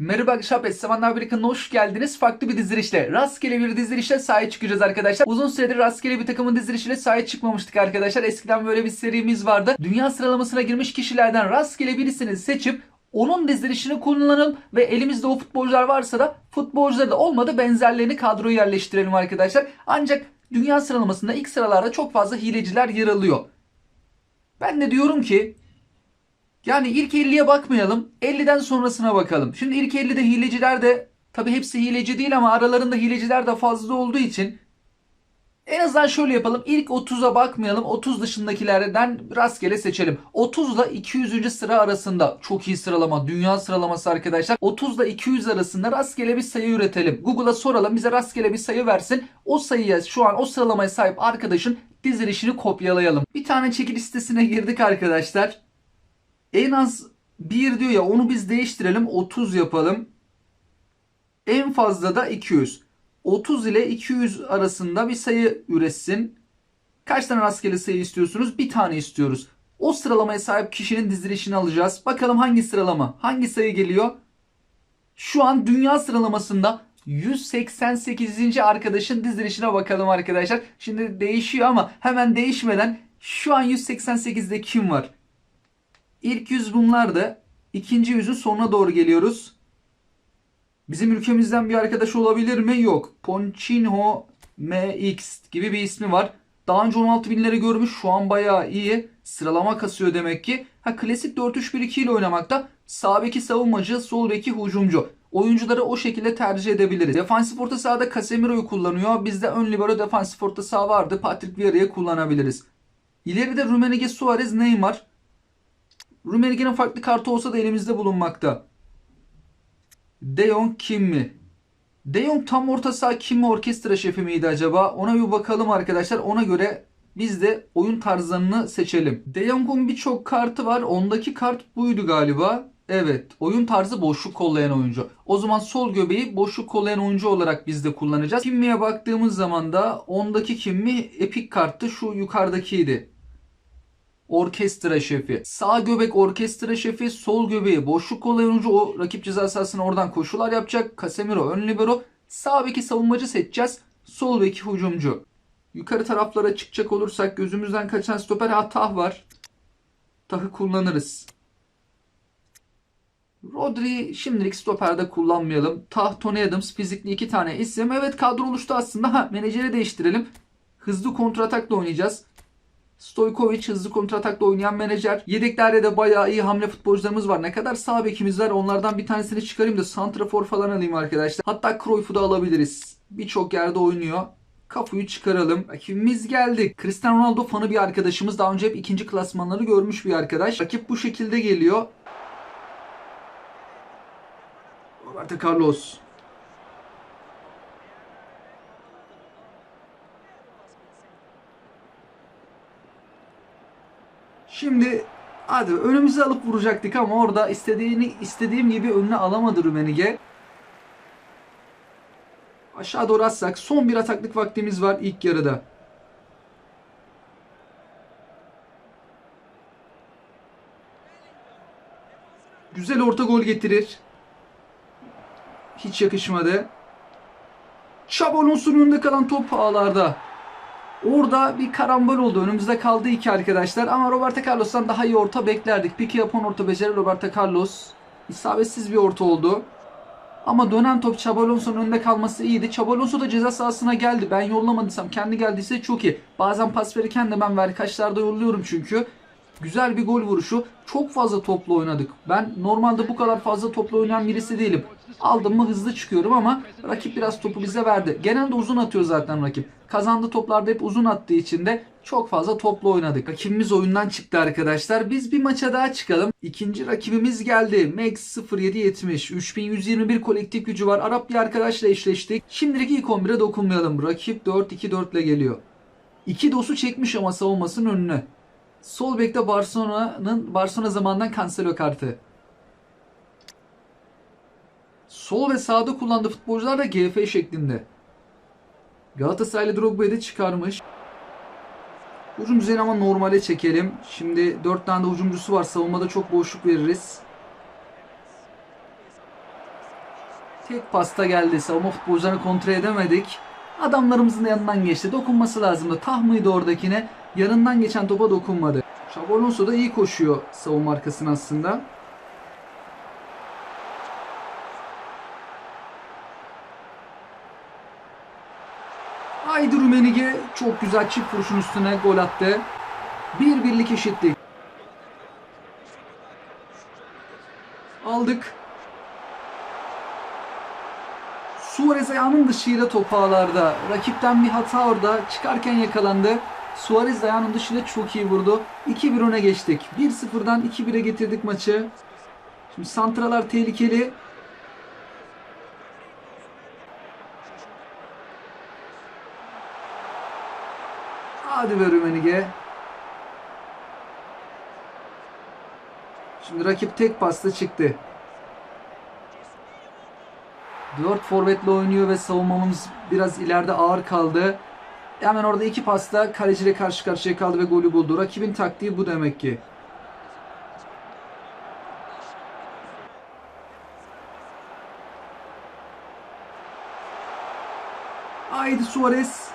Merhaba arkadaşlar, Essemanlar Birliği'ne hoş geldiniz. Farklı bir dizilişle, rastgele bir dizilişle sahaya çıkacağız arkadaşlar. Uzun süredir rastgele bir takımın dizilişiyle sahaya çıkmamıştık arkadaşlar. Eskiden böyle bir serimiz vardı. Dünya sıralamasına girmiş kişilerden rastgele birisini seçip onun dizilişini kullanalım ve elimizde o futbolcular varsa da futbolcuları da olmadı benzerlerini kadroya yerleştirelim arkadaşlar. Ancak dünya sıralamasında ilk sıralarda çok fazla hileciler yer alıyor. Ben de diyorum ki yani ilk 50'ye bakmayalım. 50'den sonrasına bakalım. Şimdi ilk 50'de hileciler de tabi hepsi hileci değil ama aralarında hileciler de fazla olduğu için en azından şöyle yapalım. İlk 30'a bakmayalım. 30 dışındakilerden rastgele seçelim. 30 ile 200. sıra arasında çok iyi sıralama. Dünya sıralaması arkadaşlar. 30 ile 200 arasında rastgele bir sayı üretelim. Google'a soralım. Bize rastgele bir sayı versin. O sayıya şu an o sıralamaya sahip arkadaşın dizilişini kopyalayalım. Bir tane çekiliş sitesine girdik arkadaşlar. En az 1 diyor ya onu biz değiştirelim 30 yapalım. En fazla da 200. 30 ile 200 arasında bir sayı üretsin. Kaç tane rastgele sayı istiyorsunuz? Bir tane istiyoruz. O sıralamaya sahip kişinin dizilişini alacağız. Bakalım hangi sıralama? Hangi sayı geliyor? Şu an dünya sıralamasında 188. arkadaşın dizilişine bakalım arkadaşlar. Şimdi değişiyor ama hemen değişmeden şu an 188'de kim var? İlk yüz bunlardı. İkinci yüzün sonuna doğru geliyoruz. Bizim ülkemizden bir arkadaş olabilir mi? Yok. Ponchinho MX gibi bir ismi var. Daha önce 16 binleri görmüş. Şu an bayağı iyi. Sıralama kasıyor demek ki. Ha klasik 4-3-1-2 ile oynamakta. Sağ beki savunmacı, sol beki hücumcu. Oyuncuları o şekilde tercih edebiliriz. Defansif orta sahada Casemiro'yu kullanıyor. Bizde ön libero defansif orta saha vardı. Patrick Vieira'yı kullanabiliriz. İleride Rumenige Suarez, Neymar. Rummenigge'nin farklı kartı olsa da elimizde bulunmakta. De Jong kim mi? De Jong tam orta saha kim mi orkestra şefi miydi acaba? Ona bir bakalım arkadaşlar. Ona göre biz de oyun tarzlarını seçelim. De Jong'un birçok kartı var. Ondaki kart buydu galiba. Evet. Oyun tarzı boşluk kollayan oyuncu. O zaman sol göbeği boşluk kollayan oyuncu olarak biz de kullanacağız. Kimmi'ye baktığımız zaman da ondaki Kimmi epik karttı. Şu yukarıdakiydi orkestra şefi. Sağ göbek orkestra şefi, sol göbeği boşluk kollayan oyuncu o rakip ceza sahasına oradan koşular yapacak. Casemiro ön libero. Sağ beki savunmacı seçeceğiz. Sol beki hücumcu. Yukarı taraflara çıkacak olursak gözümüzden kaçan stoper ha Tah var. Tah'ı kullanırız. Rodri şimdilik stoperde kullanmayalım. Tah, Tony Adams fizikli iki tane isim. Evet kadro oluştu aslında. Ha menajeri değiştirelim. Hızlı kontratakla oynayacağız. Stojkovic hızlı kontratakla oynayan menajer. Yedeklerde de bayağı iyi hamle futbolcularımız var. Ne kadar sağ bekimiz var onlardan bir tanesini çıkarayım da santrafor falan alayım arkadaşlar. Hatta Cruyff'u da alabiliriz. Birçok yerde oynuyor. Kafuyu çıkaralım. Rakibimiz geldi. Cristiano Ronaldo fanı bir arkadaşımız. Daha önce hep ikinci klasmanları görmüş bir arkadaş. Rakip bu şekilde geliyor. Roberto Carlos. Şimdi hadi önümüze alıp vuracaktık ama orada istediğini istediğim gibi önüne alamadı Rumenige. Aşağı doğru atsak son bir ataklık vaktimiz var ilk yarıda. Güzel orta gol getirir. Hiç yakışmadı. Çabolonsun önünde kalan top ağlarda. Orada bir karambol oldu. Önümüzde kaldı iki arkadaşlar. Ama Roberto Carlos'tan daha iyi orta beklerdik. Piki yapan orta beceri Roberto Carlos. İsabetsiz bir orta oldu. Ama dönen top Chabalonso'nun önünde kalması iyiydi. Chabalonso da ceza sahasına geldi. Ben yollamadıysam kendi geldiyse çok iyi. Bazen pas verirken de ben verkaçlarda yolluyorum çünkü. Güzel bir gol vuruşu. Çok fazla toplu oynadık. Ben normalde bu kadar fazla toplu oynayan birisi değilim. Aldım mı hızlı çıkıyorum ama rakip biraz topu bize verdi. Genelde uzun atıyor zaten rakip. Kazandığı toplarda hep uzun attığı için de çok fazla toplu oynadık. Rakibimiz oyundan çıktı arkadaşlar. Biz bir maça daha çıkalım. İkinci rakibimiz geldi. Max 0770. 3121 kolektif gücü var. Arap bir arkadaşla eşleştik. Şimdilik ilk 11'e dokunmayalım. Rakip 4-2-4 ile geliyor. İki dosu çekmiş ama savunmasının önüne. Sol bekte Barcelona'nın Barcelona zamandan Cancelo kartı. Sol ve sağda kullandığı futbolcular da GF şeklinde. Galatasaraylı Drogba'yı da çıkarmış. Hücum düzeni ama normale çekelim. Şimdi 4 tane de hücumcusu var. Savunmada çok boşluk veririz. Tek pasta geldi. Savunma futbolcularını kontrol edemedik. Adamlarımızın da yanından geçti. Dokunması lazımdı. Tah mıydı oradakine? Yanından geçen topa dokunmadı. Xabi da iyi koşuyor savunma arkasına aslında. Haydi Rumenige çok güzel çift vuruşun üstüne gol attı. Bir birlik eşitlik. Aldık. Suarez ayağının dışıyla top ağlarda. Rakipten bir hata orada. Çıkarken yakalandı. Suarez ayağının dışıyla çok iyi vurdu. 2-1 öne geçtik. 1-0'dan 2-1'e getirdik maçı. Şimdi santralar tehlikeli. Hadi be Rümenige. Şimdi rakip tek pasta çıktı. 4 forvetle oynuyor ve savunmamız biraz ileride ağır kaldı. Hemen orada iki pasta kaleciyle karşı karşıya kaldı ve golü buldu. Rakibin taktiği bu demek ki. Haydi Suarez.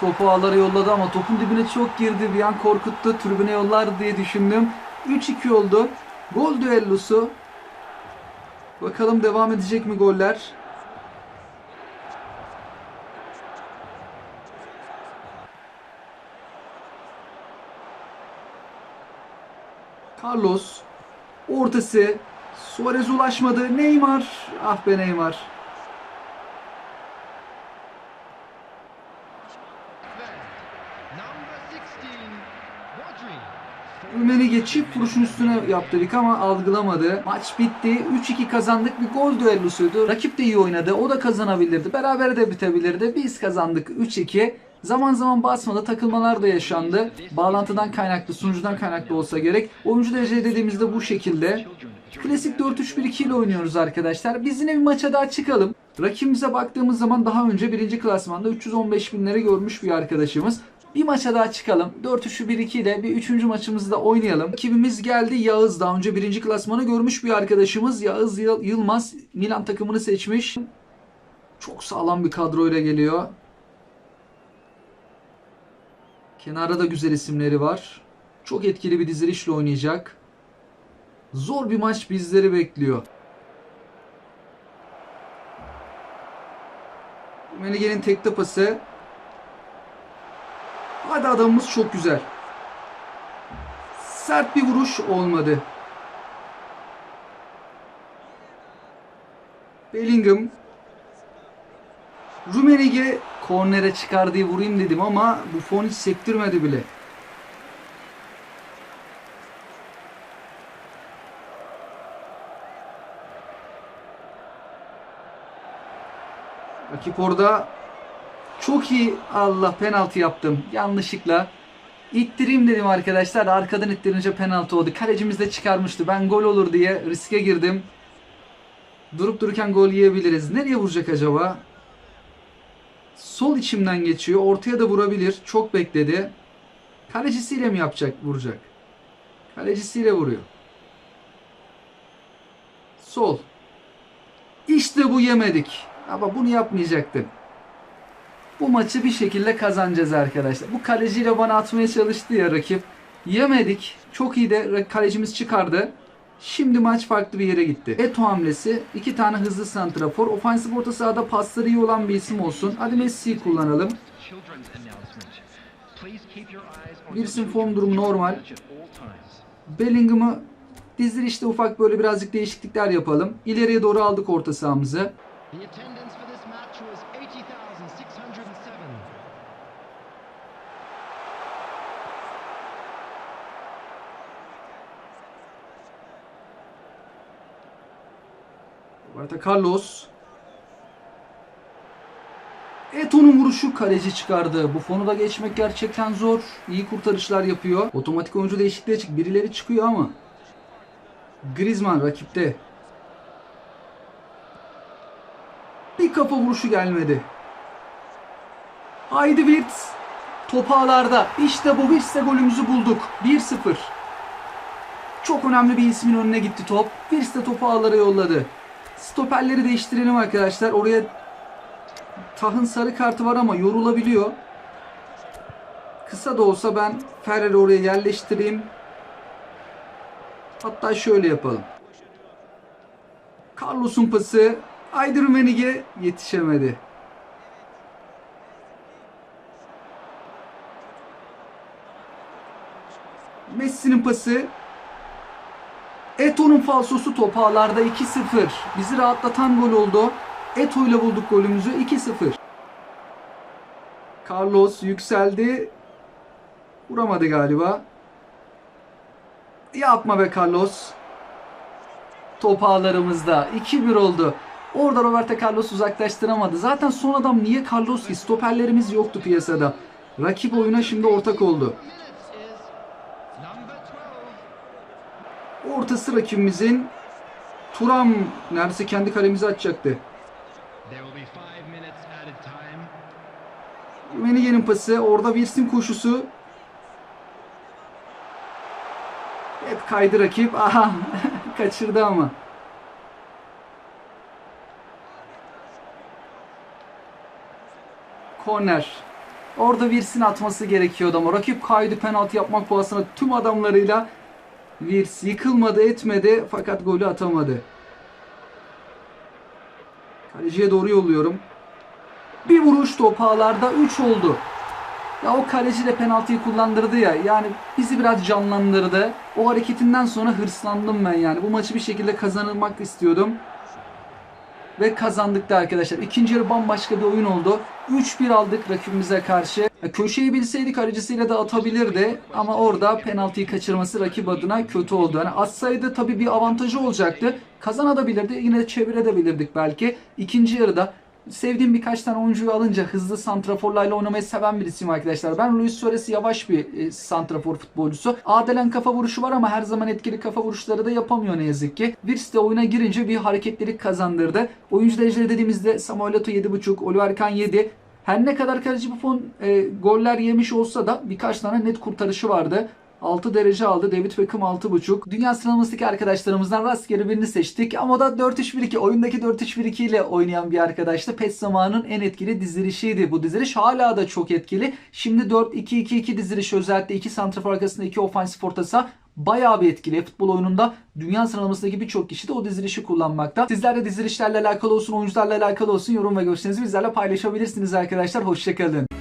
Topu ağlara yolladı ama topun dibine çok girdi. Bir an korkuttu. Tribüne yollar diye düşündüm. 3-2 oldu. Gol düellosu. Bakalım devam edecek mi goller? Carlos ortası Suarez ulaşmadı. Neymar. Ah be Neymar. Number 16, Rodri. Rumenige çift vuruşun üstüne yaptırdık ama algılamadı. Maç bitti. 3-2 kazandık. Bir gol düellosuydu. Rakip de iyi oynadı. O da kazanabilirdi. Beraber de bitebilirdi. Biz kazandık 3-2. Zaman zaman basmadı. Takılmalar da yaşandı. Bağlantıdan kaynaklı, sunucudan kaynaklı olsa gerek. Oyuncu derece dediğimizde bu şekilde. Klasik 4-3-1-2 ile oynuyoruz arkadaşlar. Biz yine bir maça daha çıkalım. Rakibimize baktığımız zaman daha önce birinci klasmanda 315 binleri görmüş bir arkadaşımız. Bir maça daha çıkalım. 4-3-1-2 ile bir üçüncü maçımızı da oynayalım. Rakibimiz geldi Yağız. Daha önce birinci klasmanı görmüş bir arkadaşımız. Yağız Yıl- Yılmaz Milan takımını seçmiş. Çok sağlam bir kadroyla geliyor. Kenarda da güzel isimleri var. Çok etkili bir dizilişle oynayacak. Zor bir maç bizleri bekliyor. Melige'nin tek pası. Hadi adamımız çok güzel. Sert bir vuruş olmadı. Bellingham. Rumenige kornere çıkar diye vurayım dedim ama Buffon hiç sektirmedi bile. Rakip orada çok iyi Allah penaltı yaptım yanlışlıkla. İttireyim dedim arkadaşlar. Arkadan ittirince penaltı oldu. Kalecimiz de çıkarmıştı. Ben gol olur diye riske girdim. Durup dururken gol yiyebiliriz. Nereye vuracak acaba? Sol içimden geçiyor. Ortaya da vurabilir. Çok bekledi. Kalecisiyle mi yapacak, vuracak? Kalecisiyle vuruyor. Sol. İşte bu yemedik. Ama bunu yapmayacaktım. Bu maçı bir şekilde kazanacağız arkadaşlar. Bu kaleciyle bana atmaya çalıştı ya rakip. Yemedik. Çok iyi de kalecimiz çıkardı. Şimdi maç farklı bir yere gitti. Eto hamlesi. iki tane hızlı santrafor. Ofansif orta sahada pasları iyi olan bir isim olsun. Hadi Messi'yi kullanalım. Children's announcement. Please keep your eyes on Bir your isim children's form durum normal. Bellingham'ı dizilişte ufak böyle birazcık değişiklikler yapalım. İleriye doğru aldık orta sahamızı. Roberto Carlos. Eto'nun vuruşu kaleci çıkardı. Bu fonu da geçmek gerçekten zor. İyi kurtarışlar yapıyor. Otomatik oyuncu değişikliğe çık. Birileri çıkıyor ama. Griezmann rakipte. Bir kafa vuruşu gelmedi. Haydi Wirtz. Top ağlarda. İşte bu Wirtz'le golümüzü bulduk. 1-0. Çok önemli bir ismin önüne gitti top. Wirtz de topu yolladı. Stoperleri değiştirelim arkadaşlar. Oraya Tahın sarı kartı var ama yorulabiliyor. Kısa da olsa ben Ferrer'i oraya yerleştireyim. Hatta şöyle yapalım. Carlos'un pası Aydır Menige yetişemedi. Messi'nin pası Eto'nun falsosu top ağlarda 2-0. Bizi rahatlatan gol oldu. Eto ile bulduk golümüzü 2-0. Carlos yükseldi. Vuramadı galiba. Yapma be Carlos. Top ağlarımızda 2-1 oldu. Orada Roberto Carlos uzaklaştıramadı. Zaten son adam niye Carlos ki? Stoperlerimiz yoktu piyasada. Rakip oyuna şimdi ortak oldu. Ortası rakibimizin Turam neredeyse kendi kalemizi açacaktı. Menige'nin pası. Orada Wilson koşusu. Hep kaydı rakip. Aha kaçırdı ama. Korner. Orada Wirs'in atması gerekiyordu ama rakip kaydı penaltı yapmak pahasına tüm adamlarıyla Wirs yıkılmadı etmedi fakat golü atamadı. Kaleciye doğru yolluyorum. Bir vuruş top ağlarda 3 oldu. Ya o kaleci de penaltıyı kullandırdı ya. Yani bizi biraz canlandırdı. O hareketinden sonra hırslandım ben yani. Bu maçı bir şekilde kazanılmak istiyordum. Ve kazandık da arkadaşlar. İkinci yarı bambaşka bir oyun oldu. 3-1 aldık rakibimize karşı. Köşeyi bilseydik kalecisiyle de atabilirdi. Ama orada penaltıyı kaçırması rakip adına kötü oldu. Yani atsaydı tabii bir avantajı olacaktı. Kazanabilirdi. Yine çevirebilirdik belki. İkinci yarıda sevdiğim birkaç tane oyuncuyu alınca hızlı santraforlarla oynamayı seven birisiyim arkadaşlar. Ben Luis Suarez yavaş bir e, santrafor futbolcusu. Adelen kafa vuruşu var ama her zaman etkili kafa vuruşları da yapamıyor ne yazık ki. Virs de oyuna girince bir hareketlilik kazandırdı. Oyuncu dereceleri dediğimizde Samuel Eto'o 7.5, Oliver Kahn 7. Her ne kadar kaleci Buffon e, goller yemiş olsa da birkaç tane net kurtarışı vardı. 6 derece aldı. David Beckham 6.5. Dünya sıralamasındaki arkadaşlarımızdan rastgele birini seçtik. Ama o da 4-3-1-2. Oyundaki 4-3-1-2 ile oynayan bir arkadaştı. PES zamanının en etkili dizilişiydi. Bu diziliş hala da çok etkili. Şimdi 4-2-2-2 dizilişi özellikle 2 santrafor arkasında 2 ofansif orta saha bayağı bir etkili. Futbol oyununda dünya sıralamasındaki birçok kişi de o dizilişi kullanmakta. Sizler de dizilişlerle alakalı olsun, oyuncularla alakalı olsun yorum ve görüşlerinizi bizlerle paylaşabilirsiniz arkadaşlar. Hoşçakalın.